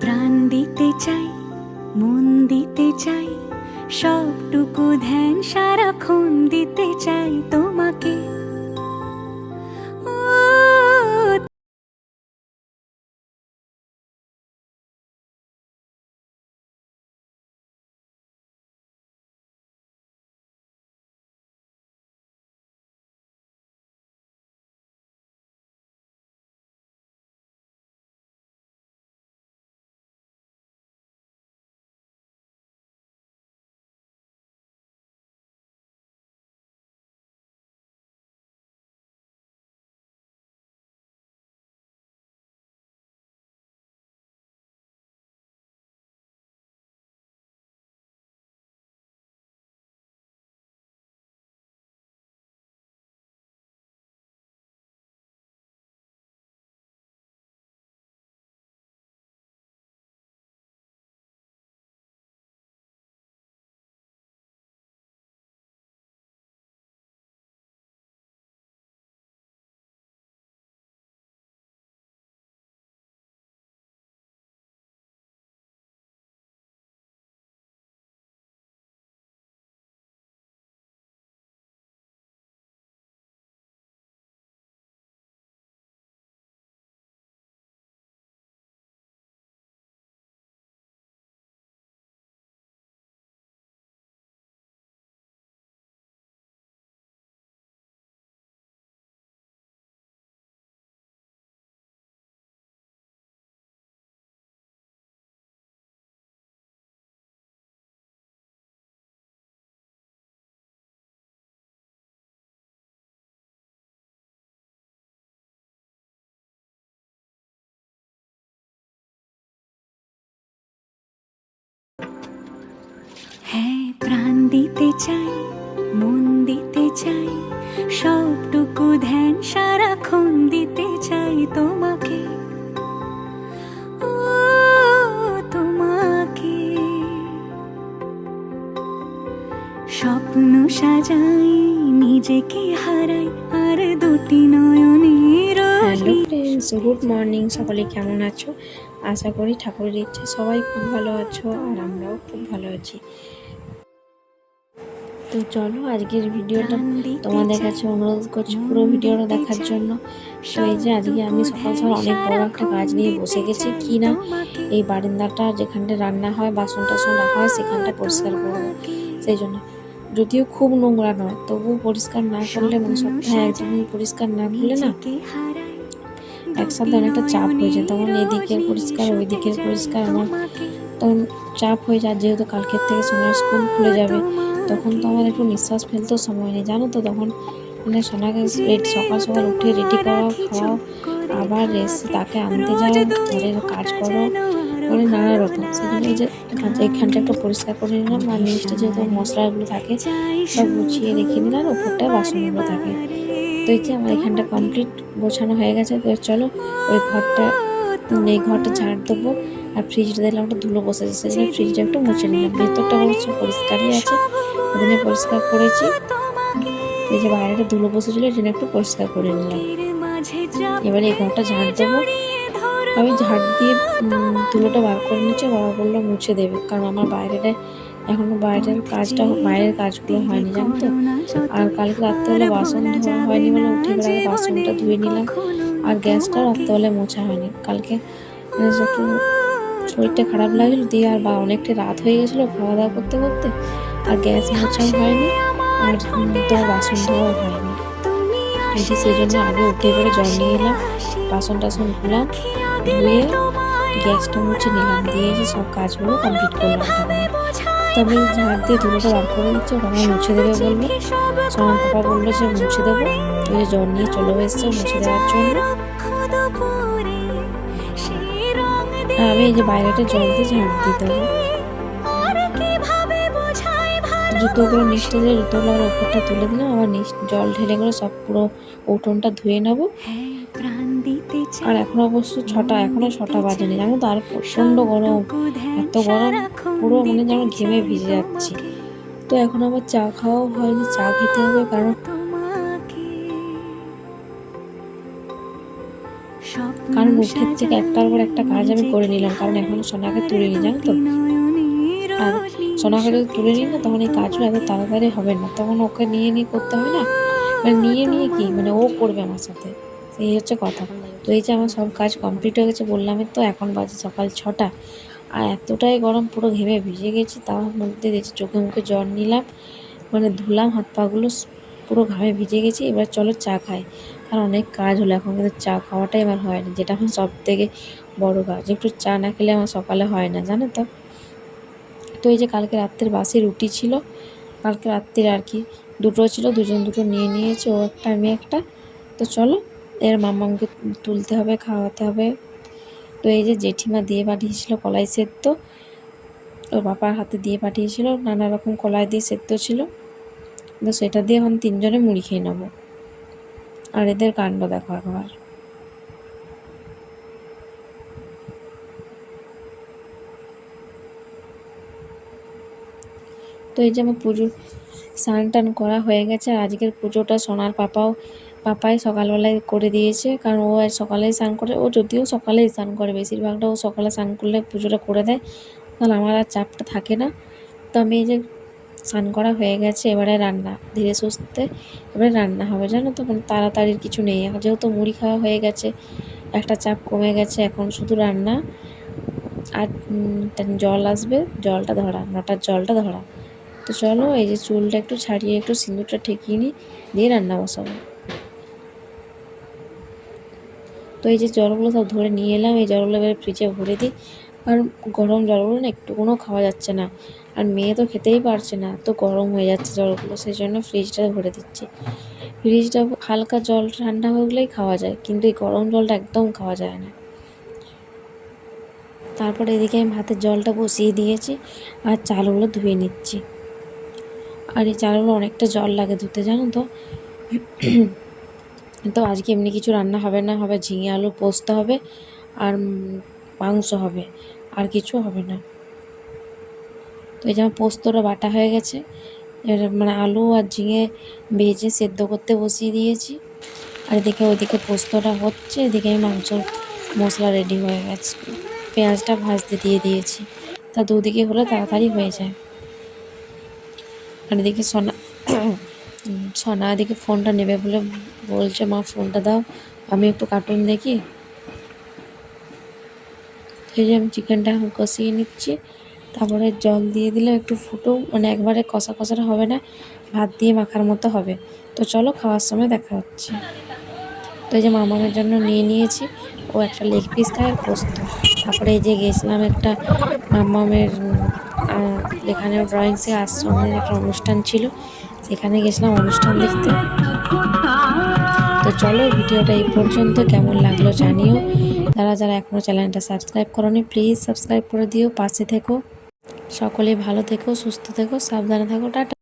প্রাণ দিতে চাই মন দিতে চাই সবটুকু ধ্যান সারাক্ষণ দিতে চাই তোমাকে। প্রাণ দিতে চাই মন দিতে চাই সবটুকু ধ্যান সারাক্ষণ দিতে চাই তোমাকে। ও তোমাকে। স্বপ্ন সাজাই নিজেকে হারাই আর দুটি নয়নের হ্যালো ফ্রেন্ডস গুড মর্নিং সকলে কেমন আছো? আশা করি ঠাকুরের ইচ্ছে সবাই খুব ভালো আছো আর আমরাও খুব ভালো আছি। তো চলো আজকের ভিডিওটা তোমাদের কাছে অনুরোধ করছি পুরো ভিডিওটা দেখার জন্য। তো এই যে আজকে আমি সকাল সকাল অনেক বড় একটা কাজ নিয়ে বসে গেছি কি না? এই বারান্দাটা যেখানটা রান্না হয় বাসন টাসন রাখা হয় সেখানটা পরিষ্কার করব। সেই জন্য। যদিও খুব নোংরা নয় তবুও পরিষ্কার না করলে মানে সপ্তাহে একদিন পরিষ্কার না করলে না একসাথে অনেকটা চাপ হয়ে যায় তখন এদিকের পরিষ্কার ওই দিকের পরিষ্কার আমার তখন চাপ হয়ে যায় যেহেতু কালকের থেকে সোনার স্কুল খুলে যাবে। তখন তো আমার একটু নিঃশ্বাস ফেলতেও সময় নেই। জানো তো তখন মানে সোনাকে সকাল সকাল উঠে রেডি করাও খাওয়াও আবার এসে তাকে আনতে যাও, ঘরের কাজ করো মানে নানা রকম। জন্য এই যে এখানটা একটু পরিষ্কার করে নিলাম আর নিচটা যেহেতু মশলাগুলো থাকে, সব গুছিয়ে রেখে নিলাম আর ওপরটায় বাসনগুলো থাকে। তো এই যে আমার এখানটা কমপ্লিট গোছানো হয়ে গেছে। তো চলো ওই ঘরটা, এই ঘরটা ঝাড় দেবো আর ফ্রিজটা দিলাম একটা ধুলো সেই জন্য ফ্রিজটা একটু মুছে নিলাম। ভেতরটা অবশ্য পরিষ্কারই আছে। ওদিনে পরিষ্কার করেছি। এই যে বাইরেটা ধুলো বসেছিল জন্য একটু পরিষ্কার করে নিলাম। এবারে এই ঘরটা ঝাড় দেবো। আমি ঝাড় দিয়ে ধুলোটা বার করে নিচ্ছি। বাবা বলল মুছে দেবে, কারণ আমার বাইরেটা এখনও বাইরের কাজটা, বাইরের কাজগুলো হয়নি, জানো তো? আর কালকে রাত্রেবেলা বাসন ধোয়া হয়নি মানে উঠে গেলে বাসনটা ধুয়ে নিলাম। আর গ্যাসটাও রাত্রেবেলা মোছা হয়নি। কালকে মানে একটু শরীরটা খারাপ লাগছিল দিয়ে আর বা অনেকটা রাত হয়ে গেছিল খাওয়া দাওয়া করতে করতে। আর গ্যাস মোছাও হয়নি আর উম, তো বাসন ধোয়াও হয়নি। এই সেই জন্য আগে উঠে করে জল নিয়ে এলাম বাসন টাসন ধুলাম ধুয়ে গ্যাসটা মুছে নিলাম দিয়ে যে সব কাজগুলো কমপ্লিট করলাম। তবে ঝাড় দিয়ে ধুলোটা বার করে দিচ্ছে বাবা মুছে দেবে বলল। সোনার পাপা বলল যে মুছে দেবো। ওই জল নিয়ে চলে এসছে মুছে দেওয়ার জন্য। আমি এই যে বাইরেটা জল দিয়ে ঝাড় দিয়ে দেবো। জুতোগুলো নিচটা দিয়ে জুতোগুলো আবার ওপরটা তুলে দিলাম, আবার নিচ জল ঢেলে করে সব পুরো উঠোনটা ধুয়ে নেব। আর এখন অবশ্য ছটা, এখনও ছটা বাজেনি, জানো তো, আর প্রচণ্ড গরম, এত গরম, পুরো মানে যেন ঘেমে ভিজে যাচ্ছি। তো এখন আবার চা খাওয়াও হয়নি, চা খেতে হবে, কারণ কারণ উঠের থেকে একটার পর একটা কাজ আমি করে নিলাম, কারণ এখন সোনাকে তুলে নিই জানো তো। সোনাকে যদি তুলে নিই না তখন এই কাজগুলো এত তাড়াতাড়ি হবে না। তখন ওকে নিয়ে নিয়ে করতে হবে না? মানে নিয়ে নিয়ে কি? মানে ও করবে আমার সাথে। এই হচ্ছে কথা। তো এই যে আমার সব কাজ কমপ্লিট হয়ে গেছে বললামই তো, এখন বাজে সকাল ছটা। আর এতটাই গরম, পুরো ঘেমে ভিজে গেছি তার মধ্যে দেখছি চোখে মুখে জ্বর নিলাম। মানে ধুলাম, হাত পাগুলো পুরো ঘামে ভিজে গেছি, এবার চলো চা খাই। কারণ অনেক কাজ হলো, এখন কিন্তু চা খাওয়াটাই আমার হয়নি। যেটা আমার সব থেকে বড়ো কাজ, একটু চা না খেলে আমার সকালে হয় না, জানো তো? তো এই যে কালকে রাত্রের বাসি রুটি ছিল, কালকে রাত্রির আর কি, দুটো ছিল, দুজন দুটো নিয়ে নিয়েছে, ও একটা, আমি একটা। তো চলো, এর মাম্মামকে তুলতে হবে, খাওয়াতে হবে। তো এই যে জেঠিমা দিয়ে পাঠিয়েছিল কলাই সেদ্ধ, ওর বাবার হাতে দিয়ে পাঠিয়েছিল, নানা রকম কলাই দিয়ে সেদ্ধ ছিল। তো সেটা দিয়ে এখন তিনজনে মুড়ি খেয়ে নেব। আর এদের কাণ্ড দেখো একবার। তো এই যে আমার পুজো স্নান টান করা হয়ে গেছে। আর আজকের পুজোটা সোনার পাপাও, পাপাই সকালবেলায় করে দিয়েছে। কারণ ও আর সকালেই স্নান করে, ও যদিও সকালেই স্নান করে, বেশিরভাগটা ও সকালে স্নান করলে পুজোটা করে দেয়। তাহলে আমার আর চাপটা থাকে না। তো আমি এই যে স্নান করা হয়ে গেছে, এবারে রান্না, ধীরে সুস্থে এবারে রান্না হবে, জানো তো? মানে তাড়াতাড়ির কিছু নেই। এখন যেহেতু মুড়ি খাওয়া হয়ে গেছে, একটা চাপ কমে গেছে, এখন শুধু রান্না। আর জল আসবে, জলটা ধরা, নটার জলটা ধরা। তো চলো, এই যে চুলটা একটু ছাড়িয়ে একটু সিঁদুরটা ঠেকিয়ে নিই, দিয়ে রান্না বসাবো। তো এই যে জলগুলো সব ধরে নিয়ে এলাম, এই জলগুলো এবারে ফ্রিজে ভরে দিই। আর গরম জলগুলো না একটুকুনও খাওয়া যাচ্ছে না, আর মেয়ে তো খেতেই পারছে না, তো গরম হয়ে যাচ্ছে জলগুলো, সেই জন্য ফ্রিজটা ভরে দিচ্ছি। ফ্রিজটা হালকা জল ঠান্ডা হয়ে গেলেই খাওয়া যায়, কিন্তু এই গরম জলটা একদম খাওয়া যায় না। তারপরে এদিকে আমি ভাতের জলটা বসিয়ে দিয়েছি, আর চালগুলো ধুয়ে নিচ্ছি। আর এই চালগুলো অনেকটা জল লাগে ধুতে, জানো তো? তো আজকে এমনি কিছু রান্না হবে না, হবে ঝিঙে আলু পোস্ত হবে আর মাংস হবে, আর কিছু হবে না। তো এই যে আমার পোস্তটা বাটা হয়ে গেছে, এবার মানে আলু আর ঝিঙে ভেজে সেদ্ধ করতে বসিয়ে দিয়েছি। আর এদিকে ওইদিকে পোস্তটা হচ্ছে, এদিকে আমি মাংস, মশলা রেডি হয়ে গেছে। পেঁয়াজটা ভাজতে দিয়ে দিয়েছি। তা দুদিকে হলে তাড়াতাড়ি হয়ে যায়। আর এদিকে সোনা সোনা এদিকে ফোনটা নেবে বলে বলছে, মা, ফোনটা দাও, আমি একটু কার্টুন দেখি। এই যে আমি চিকেনটা এখন কষিয়ে নিচ্ছি, তারপরে জল দিয়ে দিলে একটু ফুটো মানে একবারে কষা কষাটা হবে না, ভাত দিয়ে মাখার মতো হবে। তো চলো খাওয়ার সময় দেখা হচ্ছে। তো এই যে মামামের জন্য নিয়ে নিয়েছি, ও একটা লেগ পিস খায় আর পোস্ত। তারপরে এই যে গেছিলাম একটা মামামের এখানে ড্রয়িংসে আশ্রমের একটা অনুষ্ঠান ছিল, সেখানে গেছিলাম অনুষ্ঠান দেখতে। তো চলো ভিডিওটা এই পর্যন্ত, কেমন লাগল জানিও। যারা যারা এখনও চ্যানেলটা সাবস্ক্রাইব করনি প্লিজ সাবস্ক্রাইব করে দিও, পাশে থেকো। সকলে ভালো থেকো, সুস্থ থেকো, সাবধানে থাকো, টাটা।